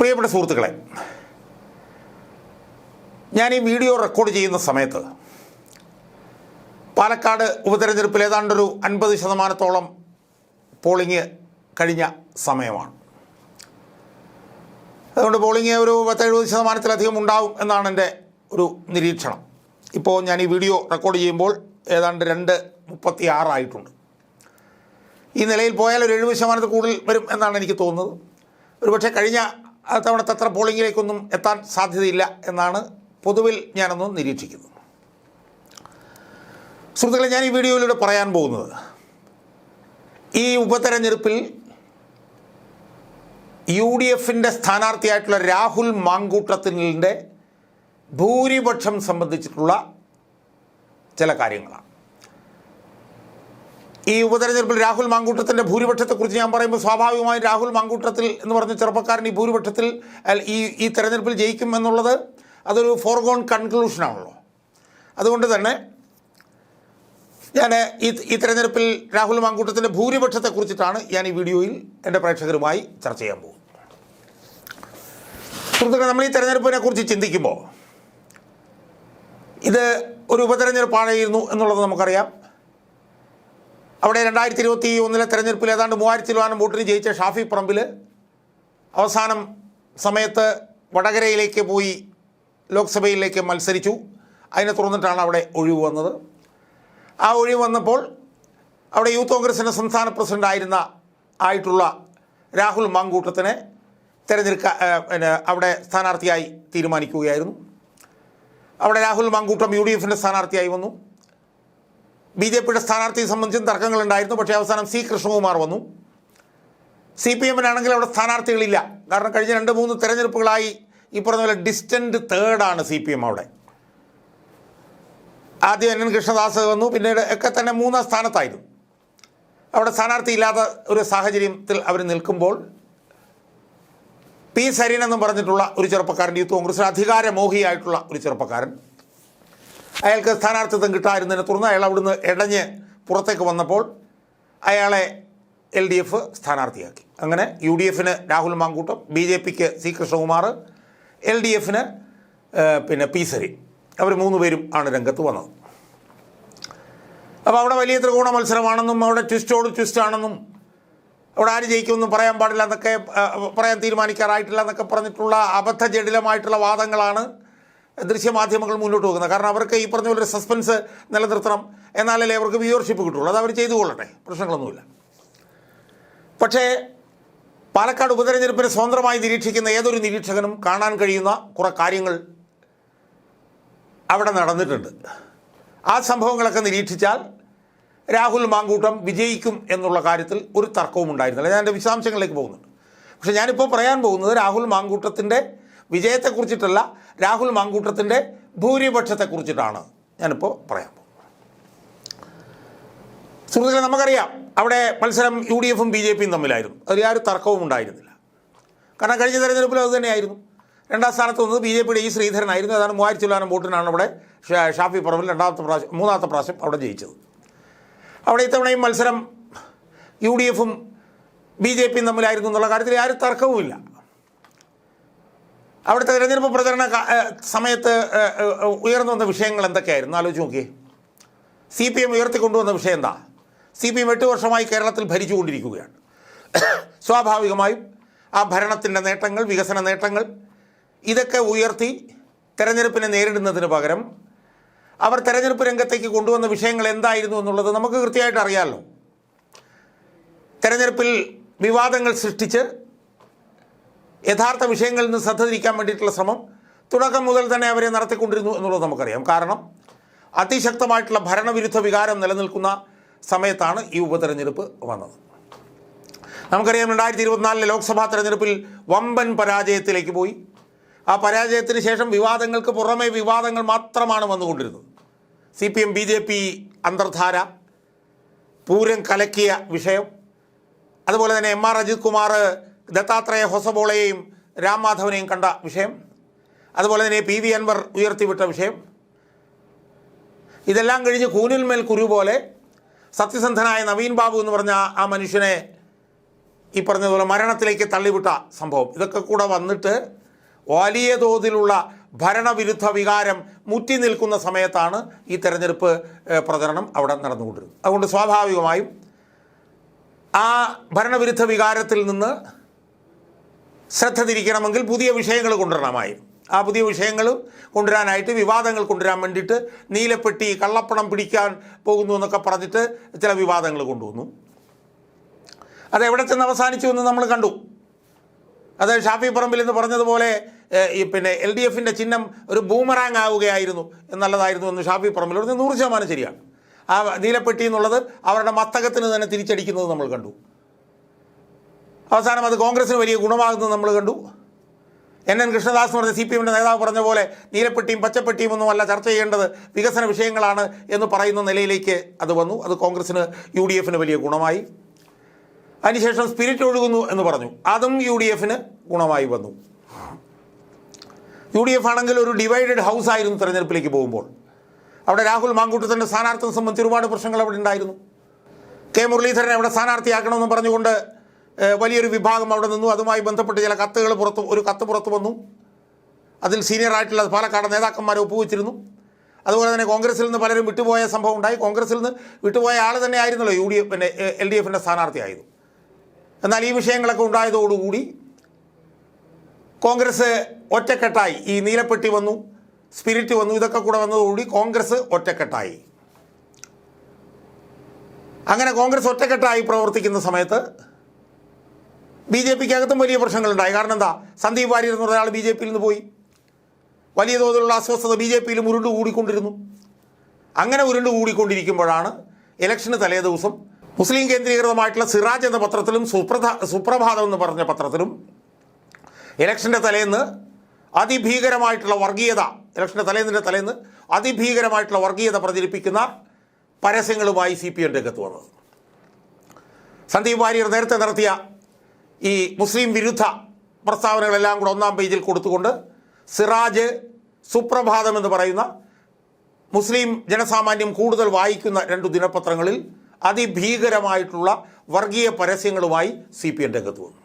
പ്രിയപ്പെട്ട സുഹൃത്തുക്കളെ ഞാൻ ഈ വീഡിയോ റെക്കോർഡ് ചെയ്യുന്ന സമയത്ത് പാലക്കാട് ഉപതെരഞ്ഞെടുപ്പിൽ ഏതാണ്ടൊരു അൻപത് ശതമാനത്തോളം പോളിംഗ് കഴിഞ്ഞ സമയമാണ്. അതുകൊണ്ട് പോളിംഗ് ഒരു പത്തെഴുപത് ശതമാനത്തിലധികം ഉണ്ടാവും എന്നാണ് എന്റെ ഒരു നിരീക്ഷണം. ഇപ്പോൾ ഞാൻ ഈ വീഡിയോ റെക്കോർഡ് ചെയ്യുമ്പോൾ ഏതാണ്ട് രണ്ട് മുപ്പത്തി ആറായിട്ടുണ്ട് ഈ നിലയിൽ പോയാൽ ഒരു എഴുപത് ശതമാനത്തിൽ കൂടുതൽ വരും എന്നാണ് എനിക്ക് തോന്നുന്നത്. ഒരുപക്ഷെ കഴിഞ്ഞ തവണത്തെ അത്ര പോളിംഗിലേക്കൊന്നും എത്താൻ സാധ്യതയില്ല എന്നാണ് പൊതുവിൽ ഞാനൊന്ന് നിരീക്ഷിക്കുന്നത്. സുഹൃത്തുക്കളെ ഞാൻ ഈ വീഡിയോയിലൂടെ പറയാൻ പോകുന്നത് ഈ ഉപതെരഞ്ഞെടുപ്പിൽ യു ഡി എഫിന്റെ സ്ഥാനാർത്ഥിയായിട്ടുള്ള രാഹുൽ മാങ്കൂട്ടത്തിന്റെ ഭൂരിപക്ഷം സംബന്ധിച്ചിട്ടുള്ള ചില കാര്യങ്ങളാണ്. ഈ ഉപതെരഞ്ഞെടുപ്പിൽ രാഹുൽ മാങ്കൂട്ടത്തിന്റെ ഭൂരിപക്ഷത്തെക്കുറിച്ച് ഞാൻ പറയുമ്പോൾ സ്വാഭാവികമായും രാഹുൽ മാങ്കൂട്ടത്തിൽ എന്ന് പറഞ്ഞ ചെറുപ്പക്കാരൻ ഈ ഭൂരിപക്ഷത്തിൽ ഈ ഈ തെരഞ്ഞെടുപ്പിൽ ജയിക്കും എന്നുള്ളത് അതൊരു ഫോർഗോൺ കൺക്ലൂഷനാണല്ലോ. അതുകൊണ്ട് തന്നെ ഞാൻ ഈ ഈ തെരഞ്ഞെടുപ്പിൽ രാഹുൽ മാങ്കൂട്ടത്തിന്റെ ഭൂരിപക്ഷത്തെക്കുറിച്ചിട്ടാണ് ഞാൻ ഈ വീഡിയോയിൽ എന്റെ പ്രേക്ഷകരുമായി ചർച്ച ചെയ്യാൻ പോകുന്നത്. സുഹൃത്തുക്കളെ നമ്മൾ ഈ തെരഞ്ഞെടുപ്പിനെ കുറിച്ച് ചിന്തിക്കുമ്പോൾ ഇത് ഒരു ഉപതെരഞ്ഞെടുപ്പായിരുന്നു എന്നുള്ളത് നമുക്കറിയാം. അവിടെ രണ്ടായിരത്തി ഇരുപത്തി ഒന്നിലെ തെരഞ്ഞെടുപ്പിൽ ഏതാണ്ട് മൂവായിരത്തി ചിലവാനം വോട്ടിന് ജയിച്ച ഷാഫി പറമ്പിൽ അവസാനം സമയത്ത് വടകരയിലേക്ക് പോയി ലോക്സഭയിലേക്ക് മത്സരിച്ചു. അതിനെ തുറന്നിട്ടാണ് അവിടെ ഒഴിവ് വന്നത്. ആ ഒഴിവ് വന്നപ്പോൾ അവിടെ യൂത്ത് കോൺഗ്രസിന്റെ സംസ്ഥാന പ്രസിഡന്റ് ആയിരുന്ന ആയിട്ടുള്ള രാഹുൽ മാങ്കൂട്ടത്തിനെ തിരഞ്ഞെടുക്ക പിന്നെ അവിടെ സ്ഥാനാർത്ഥിയായി തീരുമാനിക്കുകയായിരുന്നു. അവിടെ രാഹുൽ മാങ്കൂട്ടം യു ഡി എഫിന്റെ സ്ഥാനാർത്ഥിയായി വന്നു. ബി ജെ പിയുടെ സ്ഥാനാർത്ഥിയെ സംബന്ധിച്ചും തർക്കങ്ങളുണ്ടായിരുന്നു. പക്ഷേ അവസാനം സി കൃഷ്ണകുമാർ വന്നു. സി പി എമ്മിനാണെങ്കിൽ അവിടെ സ്ഥാനാർത്ഥികളില്ല. കാരണം കഴിഞ്ഞ രണ്ട് മൂന്ന് തെരഞ്ഞെടുപ്പുകളായി ഈ പറഞ്ഞ പോലെ ഡിസ്റ്റന്റ് തേർഡാണ് സി പി എം അവിടെ. ആദ്യം എൻ എൻ കൃഷ്ണദാസ് വന്നു. പിന്നീട് ഒക്കെ തന്നെ മൂന്നാം സ്ഥാനത്തായിരുന്നു. അവിടെ സ്ഥാനാർത്ഥി ഇല്ലാത്ത ഒരു സാഹചര്യത്തിൽ അവർ നിൽക്കുമ്പോൾ പി സരീൻ എന്നും പറഞ്ഞിട്ടുള്ള ഒരു ചെറുപ്പക്കാരൻ യൂത്ത് കോൺഗ്രസിൽ അധികാരമോഹിയായിട്ടുള്ള ഒരു ചെറുപ്പക്കാരൻ അയാൾക്ക് സ്ഥാനാർത്ഥിത്വം കിട്ടാതിരുന്നതിനെ തുടർന്ന് അയാൾ അവിടുന്ന് ഇടഞ്ഞ് പുറത്തേക്ക് വന്നപ്പോൾ അയാളെ എൽ ഡി എഫ് സ്ഥാനാർത്ഥിയാക്കി. അങ്ങനെ യു ഡി എഫിന് രാഹുൽ മാങ്കൂട്ടം ബി ജെ പിക്ക് സി കൃഷ്ണകുമാർ എൽ ഡി എഫിന് പിന്നെ പി സരി. അവർ മൂന്ന് പേരും ആണ് രംഗത്ത് വന്നത്. അപ്പോൾ അവിടെ വലിയ ത്രികോണ മത്സരമാണെന്നും അവിടെ ട്വിസ്റ്റോട് ട്വിസ്റ്റ് ആണെന്നും അവിടെ ആര് ജയിക്കുമെന്നും പറയാൻ പാടില്ല എന്നൊക്കെ പറയാൻ തീരുമാനിക്കാറായിട്ടില്ല എന്നൊക്കെ പറഞ്ഞിട്ടുള്ള അബദ്ധജടിലമായിട്ടുള്ള വാദങ്ങളാണ് ദൃശ്യമാധ്യമങ്ങൾ മുന്നോട്ട് പോകുന്നത് കാരണം അവർക്ക് ഈ പറഞ്ഞ പോലെ സസ്പെൻസ് നിലനിർത്തണം എന്നാലല്ലേ അവർക്ക് വ്യൂവർഷിപ്പ് കിട്ടുള്ളൂ. അത് അവർ ചെയ്തു കൊള്ളട്ടെ. പ്രശ്നങ്ങളൊന്നുമില്ല. പക്ഷേ പാലക്കാട് ഉപതെരഞ്ഞെടുപ്പിനെ സ്വതന്ത്രമായി നിരീക്ഷിക്കുന്ന ഏതൊരു നിരീക്ഷകനും കാണാൻ കഴിയുന്ന കുറേ കാര്യങ്ങൾ അവിടെ നടന്നിട്ടുണ്ട്. ആ സംഭവങ്ങളൊക്കെ നിരീക്ഷിച്ചാൽ രാഹുൽ മാങ്കൂട്ടം വിജയിക്കും എന്നുള്ള കാര്യത്തിൽ ഒരു തർക്കവും ഉണ്ടായിരുന്നില്ല. ഞാൻ എന്റെ വിശദാംശങ്ങളിലേക്ക് പോകുന്നുണ്ട്. പക്ഷേ ഞാനിപ്പോൾ പറയാൻ പോകുന്നത് രാഹുൽ മാങ്കൂട്ടത്തിന്റെ വിജയത്തെക്കുറിച്ചിട്ടല്ല രാഹുൽ മാങ്കൂട്ടത്തിന്റെ ഭൂരിപക്ഷത്തെക്കുറിച്ചിട്ടാണ് ഞാനിപ്പോൾ പറയാൻ പോകുന്നത്. സുഹൃത്തുക്കളെ നമുക്കറിയാം അവിടെ മത്സരം യു ഡി എഫും ബി ജെ പിയും തമ്മിലായിരുന്നു. അതിൽ യാതൊരു തർക്കവും ഉണ്ടായിരുന്നില്ല. കാരണം കഴിഞ്ഞ തെരഞ്ഞെടുപ്പിൽ അത് തന്നെയായിരുന്നു. രണ്ടാം സ്ഥാനത്ത് വന്നത് ബി ജെ പിയുടെ ഈ ശ്രീധരനായിരുന്നു. അതാണ് മൂവായിരത്തി ചില്ലാനം വോട്ടിനാണ് അവിടെ ഷാഫി പറമ്പിൽ രണ്ടാമത്തെ പ്രാവശ്യം മൂന്നാമത്തെ പ്രാവശ്യം അവിടെ ജയിച്ചത്. അവിടെ ഇത്തവണയും മത്സരം യു ഡി എഫും ബി ജെ പിയും തമ്മിലായിരുന്നു എന്നുള്ള കാര്യത്തിൽ ആരും തർക്കവുമില്ല. അവിടുത്തെ തിരഞ്ഞെടുപ്പ് പ്രചരണ സമയത്ത് ഉയർന്നു വന്ന വിഷയങ്ങൾ എന്തൊക്കെയായിരുന്നു? ആലോചിച്ച് നോക്കിയേ. സി പി എം ഉയർത്തിക്കൊണ്ടുവന്ന വിഷയം എന്താ? സി പി എം എട്ട് വർഷമായി കേരളത്തിൽ ഭരിച്ചുകൊണ്ടിരിക്കുകയാണ്. സ്വാഭാവികമായും ആ ഭരണത്തിന്റെ നേട്ടങ്ങൾ വികസന നേട്ടങ്ങൾ ഇതൊക്കെ ഉയർത്തി തെരഞ്ഞെടുപ്പിനെ നേരിടുന്നതിന് പകരം അവർ തെരഞ്ഞെടുപ്പ് രംഗത്തേക്ക് കൊണ്ടുവന്ന വിഷയങ്ങൾ എന്തായിരുന്നു എന്നുള്ളത് നമുക്ക് കൃത്യമായിട്ട് അറിയാമല്ലോ തെരഞ്ഞെടുപ്പിൽ വിവാദങ്ങൾ സൃഷ്ടിച്ച് യഥാർത്ഥ വിഷയങ്ങളിൽ നിന്ന് ശ്രദ്ധ തിരിക്കാൻ വേണ്ടിയിട്ടുള്ള ശ്രമം തുടക്കം മുതൽ തന്നെ അവരെ നടത്തിക്കൊണ്ടിരുന്നു എന്നുള്ളത് നമുക്കറിയാം. കാരണം അതിശക്തമായിട്ടുള്ള ഭരണവിരുദ്ധ വികാരം നിലനിൽക്കുന്ന സമയത്താണ് ഈ ഉപതെരഞ്ഞെടുപ്പ് വന്നത്. നമുക്കറിയാം രണ്ടായിരത്തി ഇരുപത്തിനാലിലെ ലോക്സഭാ തെരഞ്ഞെടുപ്പിൽ വമ്പൻ പരാജയത്തിലേക്ക് പോയി. ആ പരാജയത്തിന് ശേഷം വിവാദങ്ങൾക്ക് പുറമേ വിവാദങ്ങൾ മാത്രമാണ് വന്നുകൊണ്ടിരുന്നത്. C P M B J P അന്തർധാര Pooram കലക്കിയ വിഷയം. അതുപോലെ തന്നെ എം ആർ അജിത് കുമാർ ദത്താത്രേയ ഹൊസബോളയെയും രാം മാധവനെയും കണ്ട വിഷയം. അതുപോലെ തന്നെ പി വി അൻവർ ഉയർത്തിവിട്ട വിഷയം. ഇതെല്ലാം കഴിഞ്ഞ് കൂനിൽ മേൽ കുരു പോലെ സത്യസന്ധനായ നവീൻ ബാബു എന്ന് പറഞ്ഞ ആ- മനുഷ്യനെ ഈ പറഞ്ഞതുപോലെ മരണത്തിലേക്ക് തള്ളിവിട്ട സംഭവം. ഇതൊക്കെ കൂടെ വന്നിട്ട് വലിയ തോതിലുള്ള ഭരണവിരുദ്ധ വികാരം മുറ്റി നിൽക്കുന്ന സമയത്താണ് ഈ തെരഞ്ഞെടുപ്പ് പ്രചരണം അവിടെ നടന്നുകൊണ്ടിരുന്നത്. അതുകൊണ്ട് സ്വാഭാവികമായും ആ ഭരണവിരുദ്ധ വികാരത്തിൽ നിന്ന് ശ്രദ്ധ തിരിക്കണമെങ്കിൽ പുതിയ വിഷയങ്ങൾ കൊണ്ടുവരണമായും. ആ പുതിയ വിഷയങ്ങൾ കൊണ്ടുവരാനായിട്ട് വിവാദങ്ങൾ കൊണ്ടുവരാൻ വേണ്ടിയിട്ട് നീലപ്പെട്ടി കള്ളപ്പണം പിടിക്കാൻ പോകുന്നു എന്നൊക്കെ പറഞ്ഞിട്ട് ചില വിവാദങ്ങൾ കൊണ്ടുവന്നു. അത് എവിടെ ചെന്ന് അവസാനിച്ചു എന്ന് നമ്മൾ കണ്ടു. അത് ഷാഫി പറമ്പിൽ എന്ന് പറഞ്ഞതുപോലെ ഈ പിന്നെ എൽ ഡി എഫിന്റെ ചിഹ്നം ഒരു ബൂമറാങ് ആവുകയായിരുന്നു. എന്നുള്ളതായിരുന്നു എന്ന് ഷാഫി പറമ്പിൽ പറഞ്ഞത് നൂറ് ശതമാനം ശരിയാണ്. ആ നീലപ്പെട്ടി എന്നുള്ളത് അവരുടെ മത്തകത്തിന് തന്നെ തിരിച്ചടിക്കുന്നത് നമ്മൾ കണ്ടു. അവസാനം അത് കോൺഗ്രസിന് വലിയ ഗുണമാകുന്നത് നമ്മൾ കണ്ടു. എൻ എൻ കൃഷ്ണദാസ് എന്ന് പറഞ്ഞ സി പി എമ്മിന്റെ നേതാവ് പറഞ്ഞ പോലെ നീലപ്പെട്ടിയും പച്ചപ്പെട്ടിയും ഒന്നും അല്ല ചർച്ച ചെയ്യേണ്ടത് വികസന വിഷയങ്ങളാണ് എന്ന് പറയുന്ന നിലയിലേക്ക് അത് വന്നു. അത് കോൺഗ്രസ്സിന് യു ഡി എഫിന് വലിയ ഗുണമായി. അതിനുശേഷം സ്പിരിറ്റ് ഒഴുകുന്നു എന്ന് പറഞ്ഞു. അതും യു ഡി എഫിന് ഗുണമായി വന്നു. യു ഡി എഫ് ആണെങ്കിൽ ഒരു ഡിവൈഡഡ് ഹൗസ് ആയിരുന്നു തെരഞ്ഞെടുപ്പിലേക്ക് പോകുമ്പോൾ. അവിടെ രാഹുൽ മാങ്കൂട്ടത്തിന്റെ സ്ഥാനാർത്ഥിയെ സംബന്ധിച്ച് ഒരുപാട് പ്രശ്നങ്ങൾ അവിടെ ഉണ്ടായിരുന്നു. കെ മുരളീധരനെ അവിടെ സ്ഥാനാർത്ഥിയാക്കണമെന്ന് പറഞ്ഞുകൊണ്ട് വലിയൊരു വിഭാഗം അവിടെ നിന്നു. അതുമായി ബന്ധപ്പെട്ട് ചില കത്തുകൾ പുറത്ത് ഒരു കത്ത് പുറത്ത് വന്നു. അതിൽ സീനിയർ ആയിട്ടുള്ള പാലക്കാട് നേതാക്കന്മാരെ ഒപ്പുവെച്ചിരുന്നു. അതുപോലെ തന്നെ കോൺഗ്രസിൽ നിന്ന് പലരും വിട്ടുപോയ സംഭവം ഉണ്ടായി. കോൺഗ്രസിൽ നിന്ന് വിട്ടുപോയ ആൾ തന്നെ ആയിരുന്നല്ലോ യു ഡി എഫിന്റെ എൽ ഡി എഫിന്റെ സ്ഥാനാർത്ഥിയായത്. എന്നാൽ ഈ വിഷയങ്ങളൊക്കെ ഉണ്ടായതോടുകൂടി കോൺഗ്രസ് ഒറ്റക്കെട്ടായി. ഈ നീലപ്പെട്ടി വന്നു സ്പിരിറ്റ് വന്നു ഇതൊക്കെ കൂടെ വന്നതോടുകൂടി കോൺഗ്രസ് ഒറ്റക്കെട്ടായി. അങ്ങനെ കോൺഗ്രസ് ഒറ്റക്കെട്ടായി പ്രവർത്തിക്കുന്ന സമയത്ത് ബി ജെ പിക്ക് അകത്തും വലിയ പ്രശ്നങ്ങളുണ്ടായി. കാരണം എന്താ സന്ദീപ് വാര്യർ എന്ന് പറഞ്ഞ ആൾ ബി ജെ പിയിൽ നിന്ന് പോയി. വലിയ തോതിലുള്ള അസ്വസ്ഥത ബി ജെ പിയിലും ഉരുണ്ട് കൂടിക്കൊണ്ടിരുന്നു. അങ്ങനെ ഉരുണ്ട് കൂടിക്കൊണ്ടിരിക്കുമ്പോഴാണ് ഇലക്ഷന് തലേ ദിവസം മുസ്ലിം കേന്ദ്രീകൃതമായിട്ടുള്ള സിറാജ് എന്ന പത്രത്തിലും സുപ്രധ സുപ്രഭാതം എന്ന് പറഞ്ഞ പത്രത്തിലും ഇലക്ഷന്റെ തലേന്ന് അതിഭീകരമായിട്ടുള്ള വർഗീയത ഇലക്ഷന്റെ തലേന്നിന്റെ തലേന്ന് അതിഭീകരമായിട്ടുള്ള വർഗീയത പ്രചരിപ്പിക്കുന്ന പരസ്യങ്ങളുമായി സി പി എം രംഗത്ത് വന്നത്. സന്ദീപ് വാര്യർ നേരത്തെ നടത്തിയ ഈ മുസ്ലിം വിരുദ്ധ പ്രസ്താവനകളെല്ലാം കൂടെ ഒന്നാം പേജിൽ കൊടുത്തുകൊണ്ട് സിറാജ് സുപ്രഭാതം എന്ന് പറയുന്ന മുസ്ലിം ജനസാമാന്യം കൂടുതൽ വായിക്കുന്ന രണ്ടു ദിനപത്രങ്ങളിൽ അതിഭീകരമായിട്ടുള്ള വർഗീയ പരസ്യങ്ങളുമായി സി പി എം രംഗത്ത് വന്നു.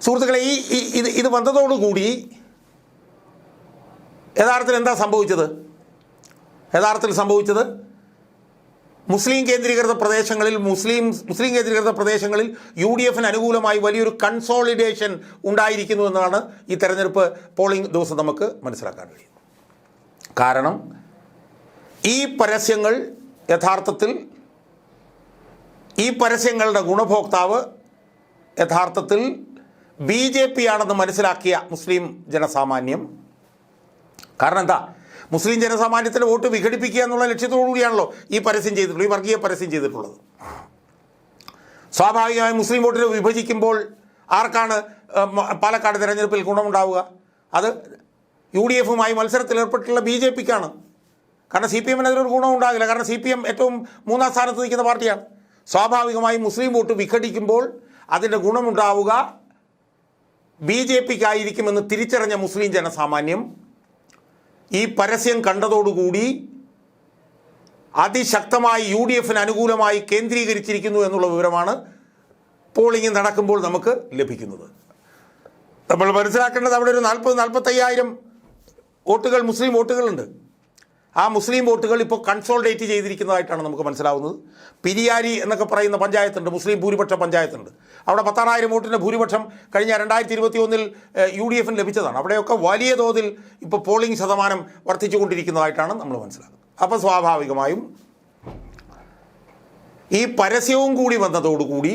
സുഹൃത്തുക്കളെ ഈ ഇത് ഇത് വന്നതോടുകൂടി യഥാർത്ഥത്തിൽ എന്താ സംഭവിച്ചത്? യഥാർത്ഥത്തിൽ സംഭവിച്ചത് മുസ്ലിം കേന്ദ്രീകൃത പ്രദേശങ്ങളിൽ മുസ്ലിം മുസ്ലിം കേന്ദ്രീകൃത പ്രദേശങ്ങളിൽ യു ഡി എഫിന് അനുകൂലമായി വലിയൊരു കൺസോളിഡേഷൻ ഉണ്ടായിരിക്കുന്നു എന്നാണ് ഈ തെരഞ്ഞെടുപ്പ് പോളിംഗ് ദിവസം നമുക്ക് മനസ്സിലാക്കാൻ കഴിയും കാരണം ഈ പരസ്യങ്ങൾ യഥാർത്ഥത്തിൽ ഈ പരസ്യങ്ങളുടെ ഗുണഭോക്താവ് യഥാർത്ഥത്തിൽ ബി ജെ പി ആണെന്ന് മനസ്സിലാക്കിയ മുസ്ലിം ജനസാമാന്യം. കാരണം എന്താ? മുസ്ലിം ജനസാമാന്യത്തിന്റെ വോട്ട് വിഘടിപ്പിക്കുക എന്നുള്ള ലക്ഷ്യത്തോടു കൂടിയാണല്ലോ ഈ പരസ്യം ചെയ്തിട്ടുള്ളത് ഈ വർഗീയ പരസ്യം ചെയ്തിട്ടുള്ളത്. സ്വാഭാവികമായും മുസ്ലിം വോട്ടിനെ വിഭജിക്കുമ്പോൾ ആർക്കാണ് പാലക്കാട് തിരഞ്ഞെടുപ്പിൽ ഗുണമുണ്ടാവുക? അത് യു ഡി എഫുമായി മത്സരത്തിൽ ഏർപ്പെട്ടിട്ടുള്ള ബി ജെ പിക്കാണ്. കാരണം സി പി എമ്മിന് അതിലൊരു ഉണ്ടാകില്ല. കാരണം സി പി എം ഏറ്റവും മൂന്നാം സ്ഥാനത്ത് നിൽക്കുന്ന പാർട്ടിയാണ്. സ്വാഭാവികമായും മുസ്ലിം വോട്ട് വിഘടിക്കുമ്പോൾ അതിന്റെ ഗുണമുണ്ടാവുക ബി ജെ പിക്കായിരിക്കുമെന്ന് തിരിച്ചറിഞ്ഞ മുസ്ലിം ജനസാമാന്യം ഈ പരസ്യം കണ്ടതോടുകൂടി അതിശക്തമായി യു ഡി എഫിന് അനുകൂലമായി കേന്ദ്രീകരിച്ചിരിക്കുന്നു എന്നുള്ള വിവരമാണ് പോളിംഗ് നടക്കുമ്പോൾ നമുക്ക് ലഭിക്കുന്നത്. നമ്മൾ മനസ്സിലാക്കേണ്ടത് അവിടെ ഒരു നാൽപ്പത് നാൽപ്പത്തയ്യായിരം വോട്ടുകൾ മുസ്ലിം വോട്ടുകളുണ്ട്. ആ മുസ്ലിം വോട്ടുകൾ ഇപ്പോൾ കൺസോൾഡേറ്റ് ചെയ്തിരിക്കുന്നതായിട്ടാണ് നമുക്ക് മനസ്സിലാവുന്നത്. പിരിയാരി എന്നൊക്കെ പറയുന്ന പഞ്ചായത്തുണ്ട് മുസ്ലിം ഭൂരിപക്ഷ പഞ്ചായത്തുണ്ട്. അവിടെ പത്താറായിരം വോട്ടിന്റെ ഭൂരിപക്ഷം കഴിഞ്ഞ രണ്ടായിരത്തി ഇരുപത്തി ഒന്നിൽ യു ഡി എഫിന് ലഭിച്ചതാണ്. അവിടെയൊക്കെ വലിയ തോതിൽ ഇപ്പോൾ പോളിംഗ് ശതമാനം വർദ്ധിച്ചുകൊണ്ടിരിക്കുന്നതായിട്ടാണ് നമ്മൾ മനസ്സിലാക്കുന്നത്. അപ്പോൾ സ്വാഭാവികമായും ഈ പരസ്യവും കൂടി വന്നതോടുകൂടി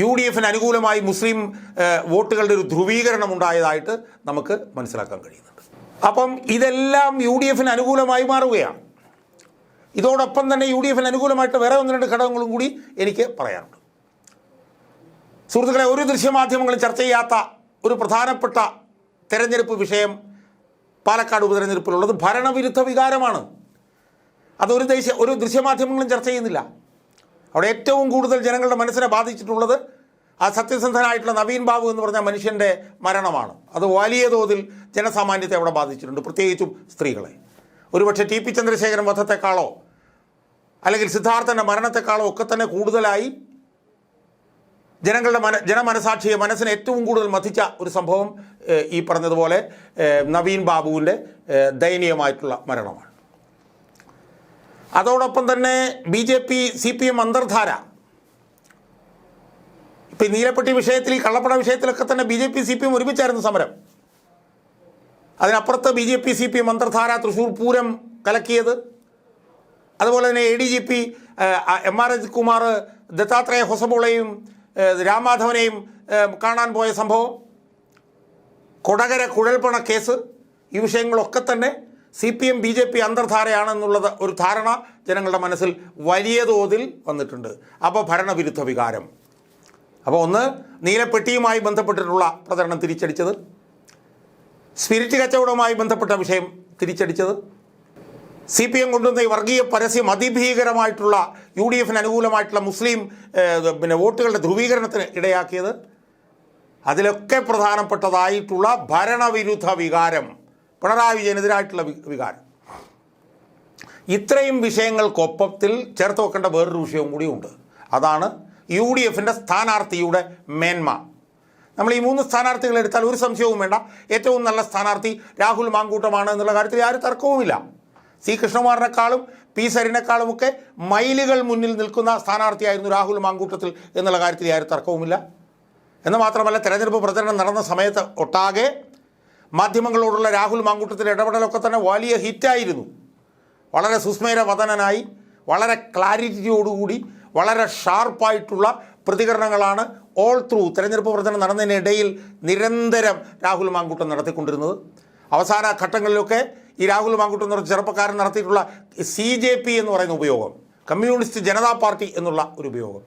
യു ഡി എഫിന് അനുകൂലമായി മുസ്ലിം വോട്ടുകളുടെ ഒരു ധ്രുവീകരണം ഉണ്ടായതായിട്ട് നമുക്ക് മനസ്സിലാക്കാൻ കഴിയുന്നുണ്ട്. അപ്പം ഇതെല്ലാം യു ഡി എഫിന് അനുകൂലമായി മാറുകയാണ്. ഇതോടൊപ്പം തന്നെ യു ഡി എഫിന് അനുകൂലമായിട്ട് വേറെ ഒന്ന് രണ്ട് ഘടകങ്ങളും കൂടി എനിക്ക് പറയാനുണ്ട്. സുഹൃത്തുക്കളെ ഒരു ദൃശ്യമാധ്യമങ്ങളും ചർച്ച ചെയ്യാത്ത ഒരു പ്രധാനപ്പെട്ട തെരഞ്ഞെടുപ്പ് വിഷയം പാലക്കാട് ഉപതെരഞ്ഞെടുപ്പിലുള്ളത് ഭരണവിരുദ്ധ വികാരമാണ്. അതൊരു ദേശീയ ഒരു ദൃശ്യമാധ്യമങ്ങളും ചർച്ച ചെയ്യുന്നില്ല. അവിടെ ഏറ്റവും കൂടുതൽ ജനങ്ങളുടെ മനസ്സിനെ ബാധിച്ചിട്ടുള്ളത് ആ സത്യസന്ധനായിട്ടുള്ള നവീൻ ബാബു എന്ന് പറഞ്ഞ മനുഷ്യന്റെ മരണമാണ്. അത് വലിയ തോതിൽ ജനസാമാന്യത്തെ അവിടെ ബാധിച്ചിട്ടുണ്ട് പ്രത്യേകിച്ചും സ്ത്രീകളെ. ഒരുപക്ഷെ ടി പി ചന്ദ്രശേഖരൻ വധത്തെക്കാളോ അല്ലെങ്കിൽ സിദ്ധാർത്ഥന്റെ മരണത്തെക്കാളോ ഒക്കെ തന്നെ കൂടുതലായി ജനങ്ങളുടെ മന ജനമനസാക്ഷിയെ മനസ്സിനെ ഏറ്റവും കൂടുതൽ മതിച്ച ഒരു സംഭവം ഈ പറഞ്ഞതുപോലെ നവീൻ ബാബുവിന്റെ ദയനീയമായിട്ടുള്ള മരണമാണ്. അതോടൊപ്പം തന്നെ B J P C P M അന്തർധാര. ഇപ്പം നീലപ്പെട്ടി വിഷയത്തിൽ ഈ കള്ളപ്പണ വിഷയത്തിലൊക്കെ തന്നെ B J P C P M ഒരുമിച്ചായിരുന്നു സമരം. അതിനപ്പുറത്ത് B J P C P M Thrissur Thrissur Pooram കലക്കിയത്. അതുപോലെ തന്നെ A D G P M R S Kumar Dattatreya ഹൊസബോളയും രാംമാധവനെയും കാണാൻ പോയ സംഭവം? കൊടകര കുഴൽപ്പണ കേസ് ഈ വിഷയങ്ങളൊക്കെ തന്നെ C P M B J P അന്തർധാരയാണെന്നുള്ളത് ഒരു ധാരണ ജനങ്ങളുടെ മനസ്സിൽ വലിയ തോതിൽ വന്നിട്ടുണ്ട്. അപ്പോൾ ഭരണവിരുദ്ധ വികാരം. അപ്പോൾ ഒന്ന് നീലപ്പെട്ടിയുമായി ബന്ധപ്പെട്ടിട്ടുള്ള പ്രചരണം തിരിച്ചടിച്ചത്? സ്പിരിറ്റ് കച്ചവടവുമായി ബന്ധപ്പെട്ട വിഷയം തിരിച്ചടിച്ചത്? സി പി എം കൊണ്ടുവന്ന ഈ വർഗീയ പരസ്യം അതിഭീകരമായിട്ടുള്ള യു ഡി എഫിന് അനുകൂലമായിട്ടുള്ള മുസ്ലിം പിന്നെ വോട്ടുകളുടെ ധ്രുവീകരണത്തിന് ഇടയാക്കിയത്. അതിലൊക്കെ പ്രധാനപ്പെട്ടതായിട്ടുള്ള ഭരണവിരുദ്ധ വികാരം പിണറായി വിജയനെതിരായിട്ടുള്ള വികാരം. ഇത്രയും വിഷയങ്ങൾക്കൊപ്പത്തിൽ ചേർത്ത് വെക്കേണ്ട വേറൊരു വിഷയവും കൂടിയുണ്ട് അതാണ് യു ഡി എഫിന്റെ സ്ഥാനാർത്ഥിയുടെ മേന്മ. നമ്മൾ ഈ മൂന്ന് സ്ഥാനാർത്ഥികൾ എടുത്താൽ ഒരു സംശയവും വേണ്ട. ഏറ്റവും നല്ല സ്ഥാനാർത്ഥി രാഹുൽ മാങ്കൂട്ടമാണ് എന്നുള്ള കാര്യത്തിൽ ആരും തർക്കവുമില്ല. സി കൃഷ്ണകുമാറിനേക്കാളും പി സരിനേക്കാളുമൊക്കെ മൈലുകൾ മുന്നിൽ നിൽക്കുന്ന സ്ഥാനാർത്ഥിയായിരുന്നു രാഹുൽ മാങ്കൂട്ടത്തിൽ എന്നുള്ള കാര്യത്തിൽ ആരും തർക്കവുമില്ല. എന്ന് മാത്രമല്ല തെരഞ്ഞെടുപ്പ് പ്രചരണം നടന്ന സമയത്ത് ഒട്ടാകെ മാധ്യമങ്ങളോടുള്ള രാഹുൽ മാങ്കൂട്ടത്തിന്റെ ഇടപെടലൊക്കെ തന്നെ വലിയ ഹിറ്റായിരുന്നു. വളരെ സുസ്മേരവദനായി വളരെ ക്ലാരിറ്റിയോടുകൂടി വളരെ ഷാർപ്പായിട്ടുള്ള പ്രതികരണങ്ങളാണ് ഓൾ ത്രൂ തെരഞ്ഞെടുപ്പ് പ്രചരണം നടന്നതിനിടയിൽ നിരന്തരം രാഹുൽ മാങ്കൂട്ടം നടത്തിക്കൊണ്ടിരുന്നത്. അവസാന ഘട്ടങ്ങളിലൊക്കെ ഈ രാഹുൽ മാങ്കുട്ട് എന്ന് പറഞ്ഞ ചെറുപ്പക്കാരൻ നടത്തിയിട്ടുള്ള സി ജെ പി എന്ന് പറയുന്ന ഉപയോഗം കമ്മ്യൂണിസ്റ്റ് ജനതാ പാർട്ടി എന്നുള്ള ഒരു ഉപയോഗം.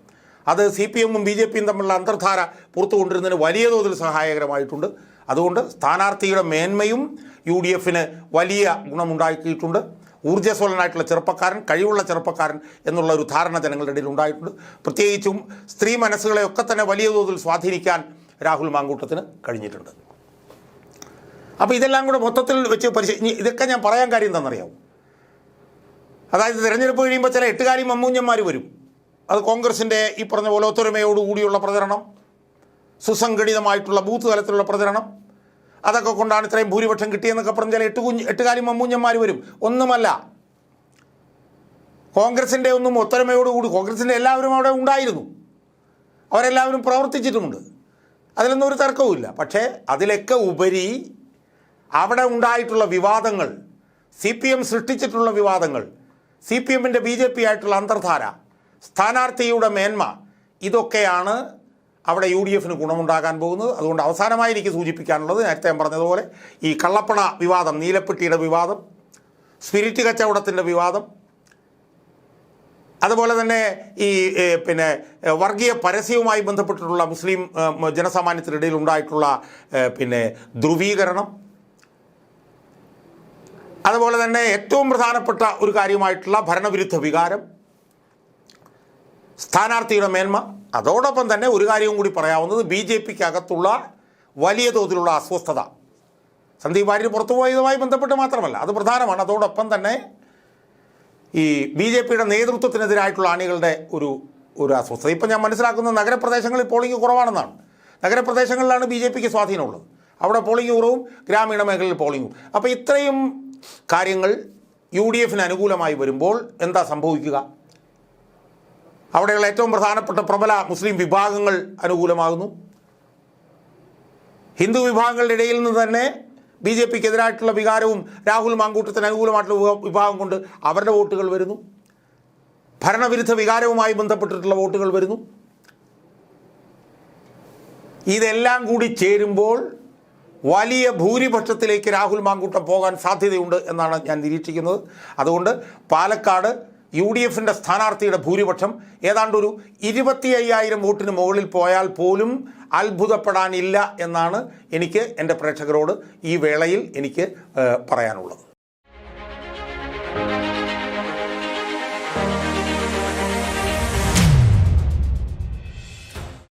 അത് സി പി എമ്മും ബി ജെ പിയും തമ്മിലുള്ള അന്തർധാര പുറത്തു കൊണ്ടിരുന്നതിന് വലിയ തോതിൽ സഹായകരമായിട്ടുണ്ട്. അതുകൊണ്ട് സ്ഥാനാർത്ഥിയുടെ മേന്മയും യു ഡി എഫിന് വലിയ ഗുണമുണ്ടാക്കിയിട്ടുണ്ട്. ഊർജസ്വലനായിട്ടുള്ള ചെറുപ്പക്കാരൻ കഴിവുള്ള ചെറുപ്പക്കാരൻ എന്നുള്ള ഒരു ധാരണ ജനങ്ങളുടെ ഇടയിൽ ഉണ്ടായിട്ടുണ്ട്. പ്രത്യേകിച്ചും സ്ത്രീ മനസ്സുകളെയൊക്കെ തന്നെ വലിയ തോതിൽ സ്വാധീനിക്കാൻ രാഹുൽ മാങ്കൂട്ടത്തിന് കഴിഞ്ഞിട്ടുണ്ട്. അപ്പോൾ ഇതെല്ലാം കൂടെ മൊത്തത്തിൽ വെച്ച് പരിശീലി ഇനി ഇതൊക്കെ ഞാൻ പറയാൻ കാര്യം എന്താണെന്നറിയാവും? അതായത് തിരഞ്ഞെടുപ്പ് കഴിയുമ്പോൾ ചില എട്ടുകാരി മമ്മൂഞ്ഞന്മാർ വരും. അത് കോൺഗ്രസിന്റെ ഈ പറഞ്ഞ പോലെ ഒത്തൊരുമയോടുകൂടിയുള്ള പ്രചരണം സുസംഘടിതമായിട്ടുള്ള ബൂത്ത് തലത്തിലുള്ള പ്രചരണം അതൊക്കെ കൊണ്ടാണ് ഇത്രയും ഭൂരിപക്ഷം കിട്ടിയെന്നൊക്കെ പറഞ്ഞ ചില എട്ട് കുഞ്ഞ് എട്ടുകാരി മമ്മൂഞ്ഞന്മാർ വരും. ഒന്നുമല്ല. കോൺഗ്രസിന്റെ ഒന്നും ഒത്തൊരുമയോടുകൂടി കോൺഗ്രസിന്റെ എല്ലാവരും അവിടെ ഉണ്ടായിരുന്നു. അവരെല്ലാവരും പ്രവർത്തിച്ചിട്ടുമുണ്ട്. അതിലൊന്നും ഒരു തർക്കവുമില്ല. പക്ഷേ അതിലൊക്കെ ഉപരി അവിടെ ഉണ്ടായിട്ടുള്ള വിവാദങ്ങൾ സി പി എം സൃഷ്ടിച്ചിട്ടുള്ള വിവാദങ്ങൾ സി പി എമ്മിന്റെ ബി ജെ പി ആയിട്ടുള്ള അന്തർധാര സ്ഥാനാർത്ഥിയുടെ മേന്മ ഇതൊക്കെയാണ് അവിടെ യു ഡി എഫിന് ഗുണമുണ്ടാകാൻ പോകുന്നത്. അതുകൊണ്ട് അവസാനമായി എനിക്ക് സൂചിപ്പിക്കാനുള്ളത് നേരത്തെ ഞാൻ പറഞ്ഞതുപോലെ ഈ കള്ളപ്പണ വിവാദം നീലപ്പെട്ടിയുടെ വിവാദം സ്പിരിറ്റ് കച്ചവടത്തിന്റെ വിവാദം അതുപോലെ തന്നെ ഈ പിന്നെ വർഗീയ പരസ്യവുമായി ബന്ധപ്പെട്ടിട്ടുള്ള മുസ്ലിം ജനസാമാന്യത്തിനിടയിൽ ഉണ്ടായിട്ടുള്ള പിന്നെ ധ്രുവീകരണം അതുപോലെ തന്നെ ഏറ്റവും പ്രധാനപ്പെട്ട ഒരു കാര്യമായിട്ടുള്ള ഭരണവിരുദ്ധ വികാരം സ്ഥാനാർത്ഥിയുടെ മേന്മ അതോടൊപ്പം തന്നെ ഒരു കാര്യവും കൂടി പറയാവുന്നത് ബി ജെ പിക്ക് അകത്തുള്ള വലിയ തോതിലുള്ള അസ്വസ്ഥത. സന്ദീപ് വാര്യർ പുറത്തുപോയതുമായി ബന്ധപ്പെട്ട് മാത്രമല്ല അത് പ്രധാനമാണ്. അതോടൊപ്പം തന്നെ ഈ ബി ജെ പിയുടെ നേതൃത്വത്തിനെതിരായിട്ടുള്ള അണികളുടെ ഒരു ഒരു അസ്വസ്ഥത. ഇപ്പം ഞാൻ മനസ്സിലാക്കുന്നത് നഗരപ്രദേശങ്ങളിൽ പോളിംഗ് കുറവാണെന്നാണ്. നഗരപ്രദേശങ്ങളിലാണ് ബി ജെ പിക്ക് സ്വാധീനമുള്ളത്. അവിടെ പോളിംഗ് കുറവും ഗ്രാമീണ മേഖലയിൽ പോളിംഗും. അപ്പോൾ ഇത്രയും കാര്യങ്ങൾ യു ഡി എഫിന് അനുകൂലമായി വരുമ്പോൾ എന്താ സംഭവിക്കുക? അവിടെയുള്ള ഏറ്റവും പ്രധാനപ്പെട്ട പ്രബല മുസ്ലിം വിഭാഗങ്ങൾ അനുകൂലമാകുന്നു. ഹിന്ദു വിഭാഗങ്ങളുടെ ഇടയിൽ നിന്ന് തന്നെ ബി ജെ പിക്ക് എതിരായിട്ടുള്ള വികാരവും രാഹുൽ മാങ്കൂട്ടത്തിന് അനുകൂലമായിട്ടുള്ള വിഭാ- വിഭാഗം കൊണ്ട് അവരുടെ വോട്ടുകൾ വരുന്നു. ഭരണവിരുദ്ധ വികാരവുമായി ബന്ധപ്പെട്ടിട്ടുള്ള വോട്ടുകൾ വരുന്നു. ഇതെല്ലാം കൂടി ചേരുമ്പോൾ വലിയ ഭൂരിപക്ഷത്തിലേക്ക് രാഹുൽ മാങ്കൂട്ടം പോകാൻ സാധ്യതയുണ്ട് എന്നാണ് ഞാൻ നിരീക്ഷിക്കുന്നത്. അതുകൊണ്ട് പാലക്കാട് യു ഡി എഫിന്റെ സ്ഥാനാർത്ഥിയുടെ ഭൂരിപക്ഷം ഏതാണ്ട് ഒരു ഇരുപത്തി അയ്യായിരം വോട്ടിന് മുകളിൽ പോയാൽ പോലും അത്ഭുതപ്പെടാനില്ല എന്നാണ് എനിക്ക് എന്റെ പ്രേക്ഷകരോട് ഈ വേളയിൽ എനിക്ക് പറയാനുള്ളത്.